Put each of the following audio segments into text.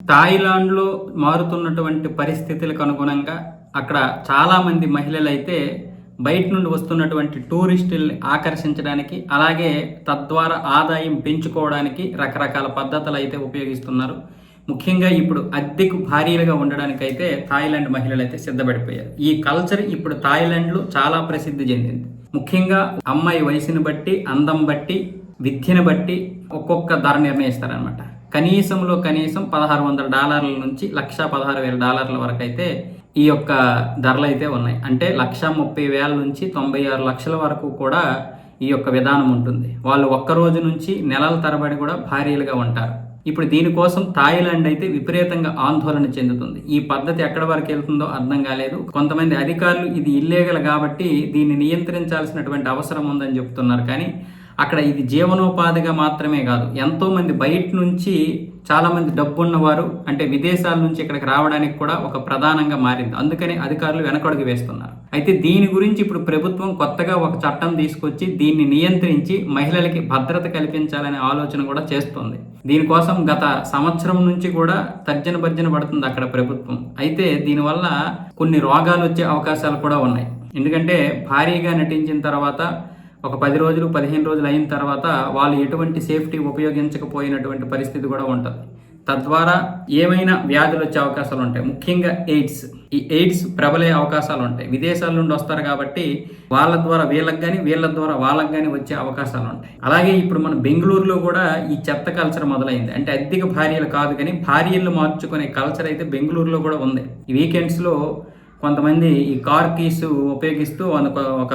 థాయిలాండ్లో మారుతున్నటువంటి పరిస్థితులకు అనుగుణంగా అక్కడ చాలామంది మహిళలు అయితే బయట నుండి వస్తున్నటువంటి టూరిస్టుల్ని ఆకర్షించడానికి అలాగే తద్వారా ఆదాయం పెంచుకోవడానికి రకరకాల పద్ధతులు అయితే ఉపయోగిస్తున్నారు. ముఖ్యంగా ఇప్పుడు అద్దెకు భారీలుగా ఉండడానికైతే థాయిలాండ్ మహిళలు అయితే సిద్ధపడిపోయారు. ఈ కల్చర్ ఇప్పుడు థాయిలాండ్లో చాలా ప్రసిద్ధి చెందింది. ముఖ్యంగా అమ్మాయి వయసుని బట్టి అందం బట్టి విద్యను బట్టి ఒక్కొక్క ధర నిర్ణయిస్తారనమాట కనీసంలో కనీసం పదహారు వందల డాలర్ల నుంచి లక్ష పదహారు వేల డాలర్ల వరకు అయితే ఈ యొక్క ధరలు అయితే ఉన్నాయి. అంటే లక్ష ముప్పై వేల నుంచి తొంభై ఆరు లక్షల వరకు కూడా ఈ యొక్క విధానం ఉంటుంది. వాళ్ళు ఒక్క రోజు నుంచి నెలల తరబడి కూడా భారీలుగా ఉంటారు. ఇప్పుడు దీనికోసం థాయిలాండ్ అయితే విపరీతంగా ఆందోళన చెందుతుంది. ఈ పద్ధతి ఎక్కడ వరకు వెళ్తుందో అర్థం కాలేదు. కొంతమంది అధికారులు ఇది ఇల్లీగల్ కాబట్టి దీన్ని నియంత్రించాల్సినటువంటి అవసరం ఉందని చెప్తున్నారు. కానీ అక్కడ ఇది జీవనోపాధిగా మాత్రమే కాదు. ఎంతోమంది బయట నుంచి చాలామంది డబ్బున్నవారు అంటే విదేశాల నుంచి ఇక్కడికి రావడానికి కూడా ఒక ప్రధానంగా మారింది. అందుకని అధికారులు వెనకడుగు వేస్తున్నారు. అయితే దీని గురించి ఇప్పుడు ప్రభుత్వం కొత్తగా ఒక చట్టం తీసుకొచ్చి దీన్ని నియంత్రించి మహిళలకి భద్రత కల్పించాలనే ఆలోచన కూడా చేస్తుంది. దీనికోసం గత సంవత్సరం నుంచి కూడా తర్జన భర్జన పడుతుంది అక్కడ ప్రభుత్వం. అయితే దీనివల్ల కొన్ని రోగాలు వచ్చే అవకాశాలు కూడా ఉన్నాయి. ఎందుకంటే భారీగా నటించిన తర్వాత ఒక పది రోజులు పదిహేను రోజులు అయిన తర్వాత వాళ్ళు ఎటువంటి సేఫ్టీ ఉపయోగించకపోయినటువంటి పరిస్థితి కూడా ఉంటుంది. తద్వారా ఏమైనా వ్యాధులు వచ్చే అవకాశాలు ఉంటాయి. ముఖ్యంగా ఎయిడ్స్. ఈ ఎయిడ్స్ ప్రబలే అవకాశాలు ఉంటాయి. విదేశాల నుండి వస్తారు కాబట్టి వాళ్ళ ద్వారా వీళ్ళకి కానీ వీళ్ళ ద్వారా వాళ్ళకి కానీ వచ్చే అవకాశాలు ఉంటాయి. అలాగే ఇప్పుడు మన బెంగళూరులో కూడా ఈ చెత్త కల్చర్ మొదలైంది. అంటే అద్దెకు భార్యలు కాదు కానీ భార్యలు మార్చుకునే కల్చర్ అయితే బెంగళూరులో కూడా ఉంది. ఈ వీకెండ్స్లో కొంతమంది ఈ కార్ కీస్ ఉపయోగిస్తూ ఒక ఒక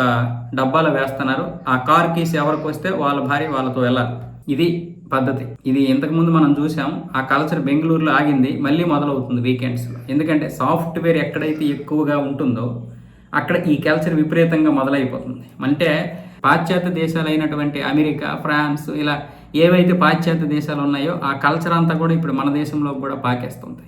డబ్బాలో వేస్తున్నారు. ఆ కార్ కీస్ ఎవరికి వస్తే వాళ్ళ భార్య వాళ్ళతో వెళ్ళాలి. ఇది పద్ధతి. ఇది ఇంతకుముందు మనం చూసాం. ఆ కల్చర్ బెంగళూరులో ఆగింది. మళ్ళీ మొదలవుతుంది వీకెండ్స్లో ఎందుకంటే సాఫ్ట్వేర్ ఎక్కడైతే ఎక్కువగా ఉంటుందో అక్కడ ఈ కల్చర్ విపరీతంగా మొదలైపోతుంది. అంటే పాశ్చాత్య దేశాలు అయినటువంటి అమెరికా ఫ్రాన్స్ ఇలా ఏవైతే పాశ్చాత్య దేశాలు ఉన్నాయో ఆ కల్చర్ అంతా కూడా ఇప్పుడు మన దేశంలో కూడా పాకేస్తుంది